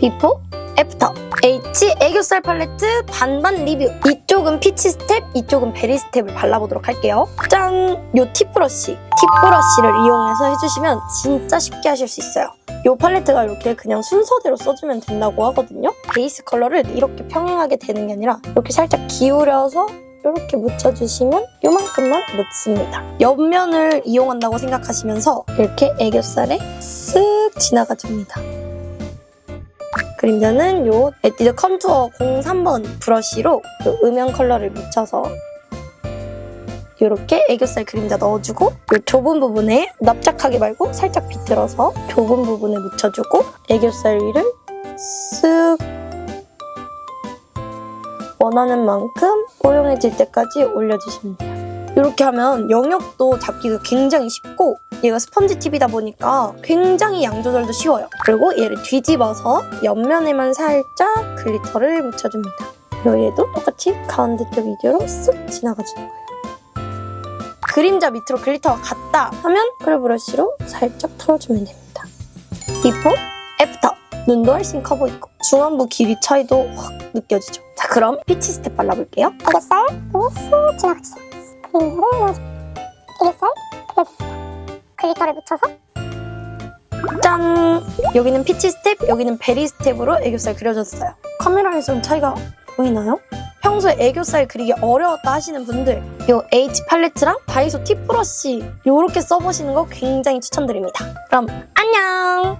비포, 애프터. H 애교살 팔레트 반반 리뷰. 이쪽은 피치 스텝, 이쪽은 베리 스텝을 발라보도록 할게요. 짠! 요 팁 브러쉬. 팁 브러쉬를 이용해서 해주시면 진짜 쉽게 하실 수 있어요. 이 팔레트가 이렇게 그냥 순서대로 써주면 된다고 하거든요. 베이스 컬러를 이렇게 평행하게 되는 게 아니라 이렇게 살짝 기울여서 이렇게 묻혀주시면 요만큼만 묻습니다. 옆면을 이용한다고 생각하시면서 이렇게 애교살에 쓱 지나가줍니다. 그림자는 요 에뛰드 컨투어 03번 브러쉬로 요 음영 컬러를 묻혀서 이렇게 애교살 그림자 넣어주고 요 좁은 부분에 납작하게 말고 살짝 비틀어서 좁은 부분에 묻혀주고 애교살 위를 쓱 원하는 만큼 뽀용해질 때까지 올려주시면 돼요. 이렇게 하면 영역도 잡기가 굉장히 쉽고 얘가 스펀지 팁이다 보니까 굉장히 양 조절도 쉬워요. 그리고 얘를 뒤집어서 옆면에만 살짝 글리터를 묻혀줍니다. 그리고 얘도 똑같이 가운데 쪽 위주로 쓱 지나가주는 거예요. 그림자 밑으로 글리터가 갔다 하면 컬 브러쉬로 살짝 털어주면 됩니다. 비포, 애프터. 눈도 훨씬 커 보이고 중안부 길이 차이도 확 느껴지죠. 자 그럼 피치 스텝 발라볼게요. 애교살 그리고 쑥 지나가주세요. 애교살 그려줍니다. 글리터를 묻혀서 짠! 여기는 피치 스텝, 여기는 베리 스텝으로 애교살 그려줬어요. 카메라에서는 차이가 보이나요? 평소에 애교살 그리기 어려웠다 하시는 분들 이 H 팔레트랑 다이소 팁 브러쉬 이렇게 써보시는 거 굉장히 추천드립니다. 그럼 안녕!